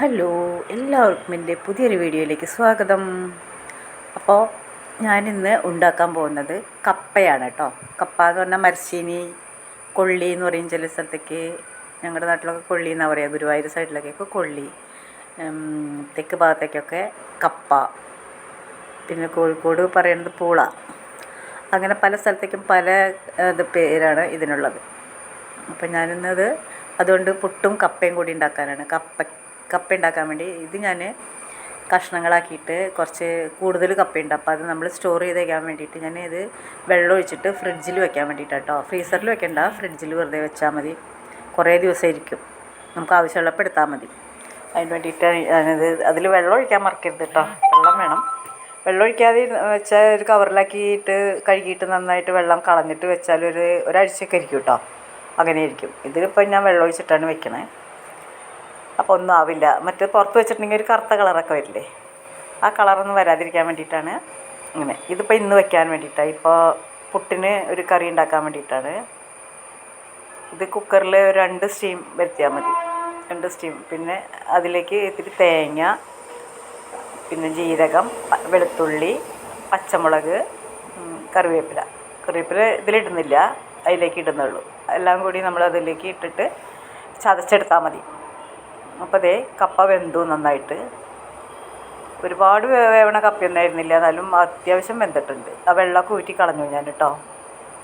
Hello എല്ലാവർക്കും എന്റെ പുതിയൊരു വീഡിയോയിലേക്ക് സ്വാഗതം. അപ്പോൾ ഞാനിന്ന് ഉണ്ടാക്കാൻ പോകുന്നത് കപ്പയാണ് കേട്ടോ. കപ്പ എന്ന് പറഞ്ഞാൽ മരച്ചീനി കൊള്ളി എന്ന് പറയും ചില സ്ഥലത്തേക്ക്. ഞങ്ങളുടെ നാട്ടിലൊക്കെ കൊള്ളി എന്നാണ് പറയുക. ഗുരുവായൂർ സൈഡിലൊക്കെ കൊള്ളി. തെക്ക് ഭാഗത്തേക്കൊക്കെ കപ്പ. പിന്നെ കോഴിക്കോട് പറയുന്നത് പൂള. അങ്ങനെ പല സ്ഥലത്തേക്കും പല ഇത് പേരാണ് ഇതിനുള്ളത്. അപ്പം ഞാനിന്നത് അതുകൊണ്ട് പുട്ടും കപ്പയും കൂടി ഉണ്ടാക്കാനാണ്. കപ്പ കപ്പ ഉണ്ടാക്കാൻ വേണ്ടി. ഇത് ഞാൻ കഷ്ണങ്ങളാക്കിയിട്ട് കുറച്ച് കൂടുതൽ കപ്പയുണ്ട്. അപ്പോൾ അത് നമ്മൾ സ്റ്റോർ ചെയ്ത് വയ്ക്കാൻ വേണ്ടിയിട്ട് ഞാൻ ഇത് വെള്ളം ഒഴിച്ചിട്ട് ഫ്രിഡ്ജിൽ വെക്കാൻ വേണ്ടിയിട്ട് കേട്ടോ ഫ്രീസറിൽ വെക്കണ്ട. ഫ്രിഡ്ജിൽ വെറുതെ വെച്ചാൽ മതി. കുറേ ദിവസം ഇരിക്കും നമുക്ക് ആവശ്യമുള്ളപ്പോൾ എടുത്താൽ മതി. അതിന് വേണ്ടിയിട്ടാണ് ഞാനിത് അതിൽ വെള്ളം ഒഴിക്കാൻ മറക്കരുത് കേട്ടോ വെള്ളം വേണം. വെള്ളം ഒഴിക്കാതെ വെച്ചാൽ ഒരു കവറിലാക്കിയിട്ട് കഴുകിയിട്ട് നന്നായിട്ട് വെള്ളം കളഞ്ഞിട്ട് വെച്ചാൽ ഒരു ഒരാഴ്ചയൊക്കെ ഇരിക്കും കേട്ടോ അങ്ങനെ ഇരിക്കും ഇതിലിപ്പോൾ ഞാൻ വെള്ളം ഒഴിച്ചിട്ടാണ് വെക്കണേ. അപ്പോൾ ഒന്നും ആവില്ല. മറ്റേ പുറത്ത് വെച്ചിട്ടുണ്ടെങ്കിൽ ഒരു കറുത്ത കളറൊക്കെ വരില്ലേ? ആ കളറൊന്നും വരാതിരിക്കാൻ വേണ്ടിയിട്ടാണ് ഇങ്ങനെ. ഇതിപ്പോൾ ഇന്ന് വെക്കാൻ വേണ്ടിയിട്ടാണ് ഇപ്പോൾ പുട്ടിന് ഒരു കറി ഉണ്ടാക്കാൻ വേണ്ടിയിട്ടാണ്. ഇത് കുക്കറിൽ രണ്ട് സ്റ്റീം വരുത്തിയാൽ മതി. രണ്ട് സ്റ്റീം. പിന്നെ അതിലേക്ക് ഇത്തിരി തേങ്ങ പിന്നെ ജീരകം വെളുത്തുള്ളി പച്ചമുളക് കറിവേപ്പില. കറിവേപ്പില ഇതിലിടുന്നില്ല. അതിലേക്ക് ഇടുന്നുള്ളൂ. എല്ലാം കൂടി നമ്മൾ അതിലേക്ക് ഇട്ടിട്ട് ചതച്ചെടുത്താൽ മതി. അപ്പോൾ ദേ കപ്പ വെന്തു നന്നായിട്ട്. ഒരുപാട് വേവണ കപ്പയൊന്നും ആയിരുന്നില്ല എന്നാലും അത്യാവശ്യം വെന്തിട്ടുണ്ട്. ആ വെള്ളമൊക്കെ ഊറ്റി കളഞ്ഞു ഞാൻ കേട്ടോ.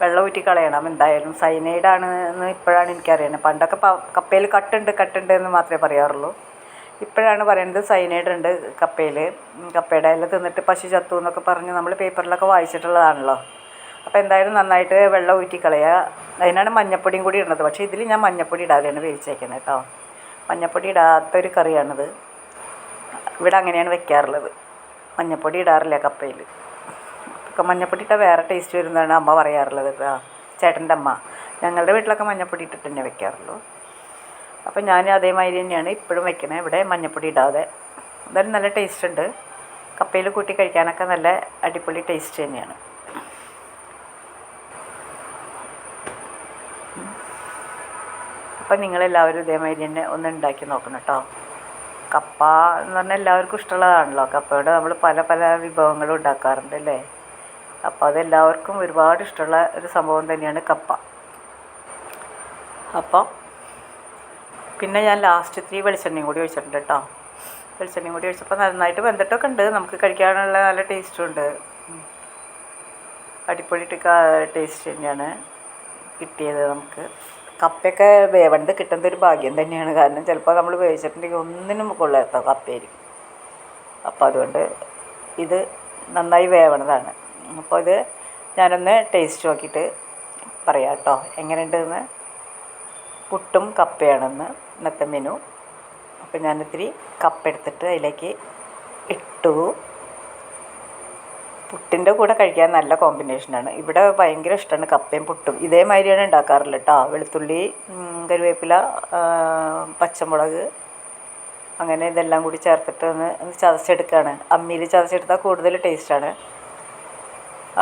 വെള്ളം ഊറ്റി കളയണം. എന്തായാലും സൈനൈഡാണ് എന്ന് ഇപ്പോഴാണ് എനിക്കറിയണത് പണ്ടൊക്കെ കപ്പയിൽ കട്ടുണ്ട് കട്ടുണ്ട് എന്ന് മാത്രമേ പറയാറുള്ളൂ. ഇപ്പോഴാണ് പറയുന്നത് സൈനൈഡ് ഉണ്ട് കപ്പയിൽ കപ്പയുടെ ഇല തിന്നിട്ട് പശു ചത്തു എന്നൊക്കെ പറഞ്ഞ് നമ്മൾ പേപ്പറിലൊക്കെ വായിച്ചിട്ടുള്ളതാണല്ലോ. അപ്പോൾ എന്തായാലും നന്നായിട്ട് വെള്ളം ഊറ്റി കളയുക. അതിനാണ് മഞ്ഞപ്പൊടിയും കൂടി ഇടുന്നത്. പക്ഷേ ഇതിൽ ഞാൻ മഞ്ഞപ്പൊടി ഇടാതെയാണ് വേവിച്ചേക്കുന്നത് കേട്ടോ. മഞ്ഞപ്പൊടി ഇടാത്തൊരു കറിയാണിത്. ഇവിടെ അങ്ങനെയാണ് വെക്കാറുള്ളത്. മഞ്ഞപ്പൊടി ഇടാറില്ല കപ്പയിൽ ഒക്കെ മഞ്ഞപ്പൊടി ഇട്ടാൽ വേറെ ടേസ്റ്റ് വരുന്നതാണ് അമ്മ പറയാറുള്ളത് കേട്ടോ. ചേട്ടന്റെ അമ്മ. ഞങ്ങളുടെ വീട്ടിലൊക്കെ മഞ്ഞപ്പൊടി ഇട്ടിട്ട് തന്നെ വെക്കാറുള്ളൂ. അപ്പം ഞാൻ അതേമാതിരി തന്നെയാണ് ഇപ്പോഴും വെക്കണേ. ഇവിടെ മഞ്ഞപ്പൊടി ഇടാതെ. എന്തായാലും നല്ല ടേസ്റ്റ് ഉണ്ട്. കപ്പയിൽ കൂട്ടി കഴിക്കാനൊക്കെ നല്ല അടിപൊളി ടേസ്റ്റ് തന്നെയാണ്. അപ്പം നിങ്ങളെല്ലാവരും ഇതേമാതിരി തന്നെ ഒന്ന് ഉണ്ടാക്കി നോക്കണം കേട്ടോ. കപ്പ എന്ന് പറഞ്ഞാൽ എല്ലാവർക്കും ഇഷ്ടമുള്ളതാണല്ലോ. കപ്പയുടെ നമ്മൾ പല പല വിഭവങ്ങളും ഉണ്ടാക്കാറുണ്ട് അല്ലേ? അപ്പോൾ അതെല്ലാവർക്കും ഒരുപാട് ഇഷ്ടമുള്ള ഒരു സംഭവം തന്നെയാണ് കപ്പ. അപ്പോൾ പിന്നെ ഞാൻ ലാസ്റ്റ് ഇത്തിരി വെളിച്ചെണ്ണയും കൂടി ഒഴിച്ചിട്ടുണ്ട് കേട്ടോ. വെളിച്ചെണ്ണയും കൂടി ഒഴിച്ചപ്പോൾ നന്നായിട്ട് വെന്തിട്ടൊക്കെ ഉണ്ട്. നമുക്ക് കഴിക്കാനുള്ള നല്ല ടേസ്റ്റും ഉണ്ട്. അടിപൊളിയിട്ട് അടിപൊളി ടേസ്റ്റ് തന്നെയാണ് കിട്ടിയത് നമുക്ക്. കപ്പയൊക്കെ വേവണ്ട് കിട്ടുന്നത് ഒരു ഭാഗ്യം തന്നെയാണ്. കാരണം ചിലപ്പോൾ നമ്മൾ വേവിച്ചിട്ടുണ്ടെങ്കിൽ ഒന്നിനും കൊള്ളാത്ത കപ്പയായിരിക്കും. അപ്പോൾ അതുകൊണ്ട് ഇത് നന്നായി വേവണതാണ്. അപ്പോൾ ഇത് ഞാനൊന്ന് ടേസ്റ്റ് നോക്കിയിട്ട് പറയാം കേട്ടോ എങ്ങനെയുണ്ടെന്ന്? പുട്ടും കപ്പയാണെന്ന് ഇന്നത്തെ മെനു അപ്പോൾ ഞാനിത്തിരി കപ്പ എടുത്തിട്ട് അതിലേക്ക് ഇട്ടു. പുട്ടിന്റെ കൂടെ കഴിക്കാൻ നല്ല കോമ്പിനേഷനാണ് ഇവിടെ ഭയങ്കര ഇഷ്ടമാണ് കപ്പയും പുട്ടും. ഇതേമാതിരിയാണ് ഉണ്ടാക്കാറുള്ളത് കേട്ടോ വെളുത്തുള്ളി കരുവേപ്പില പച്ചമുളക് അങ്ങനെ ഇതെല്ലാം കൂടി ചേർത്തിട്ട് ഒന്ന് ചതച്ചെടുക്കുകയാണ് അമ്മിയിൽ ചതച്ചെടുത്താൽ കൂടുതൽ ടേസ്റ്റാണ്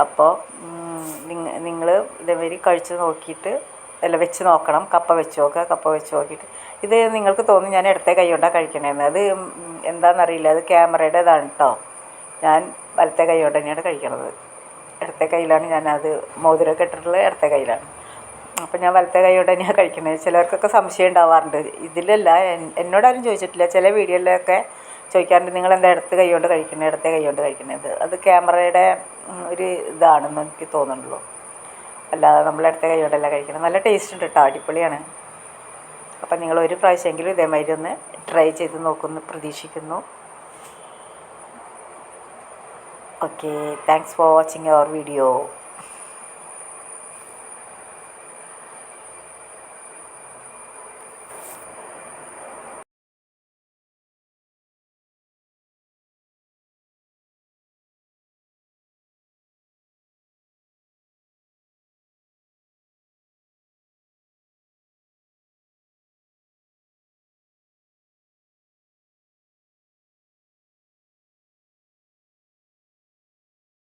അപ്പോൾ നിങ്ങൾ ഇതേമാതിരി കഴിച്ച് നോക്കിയിട്ട് അല്ല വെച്ച് നോക്കണം. കപ്പ വെച്ച് നോക്കുക കപ്പ വെച്ച് നോക്കിയിട്ട്. ഇത് നിങ്ങൾക്ക് തോന്നും ഞാൻ ഇടത്തെ കൈ കൊണ്ടാണ് കഴിക്കണേന്ന്. അത് എന്താണെന്നറിയില്ല അത് ക്യാമറയുടെ ഇതാണ് കേട്ടോ ഞാൻ വലത്തെ കൈ കൊണ്ട് തന്നെയാണ് കഴിക്കണത്. ഇടത്തെ കയ്യിലാണ് ഞാനത് മോതിരമൊക്കെ ഇട്ടിട്ടുള്ളത് ഇടത്തെ കയ്യിലാണ് അപ്പം ഞാൻ വലത്തെ കൈ കൊണ്ട് തന്നെയാണ് കഴിക്കുന്നത്. ചിലർക്കൊക്കെ സംശയം ഉണ്ടാവാറുണ്ട്. ഇതിലല്ല എന്നോടാരും ചോദിച്ചിട്ടില്ല. ചില വീഡിയോയിലൊക്കെ ചോദിക്കാറുണ്ട് നിങ്ങൾ എന്താ ഇടത്ത് കൈ കൊണ്ട് കഴിക്കുന്നത്? ഇടത്തെ കൈ കൊണ്ട് കഴിക്കുന്നത്? അത് ക്യാമറയുടെ ഒരു ഇതാണെന്ന് എനിക്ക് തോന്നുന്നുള്ളൂ. അല്ലാതെ നമ്മൾ ഇടത്തെ കൈ കൊണ്ടല്ല കഴിക്കണം നല്ല ടേസ്റ്റ് ഉണ്ട് കേട്ടോ അടിപൊളിയാണ്. അപ്പം നിങ്ങൾ ഒരു പ്രാവശ്യമെങ്കിലും ഇതേമാതിരി ഒന്ന് ട്രൈ ചെയ്ത് നോക്കുമെന്ന് പ്രതീക്ഷിക്കുന്നു. Okay, thanks for watching our video.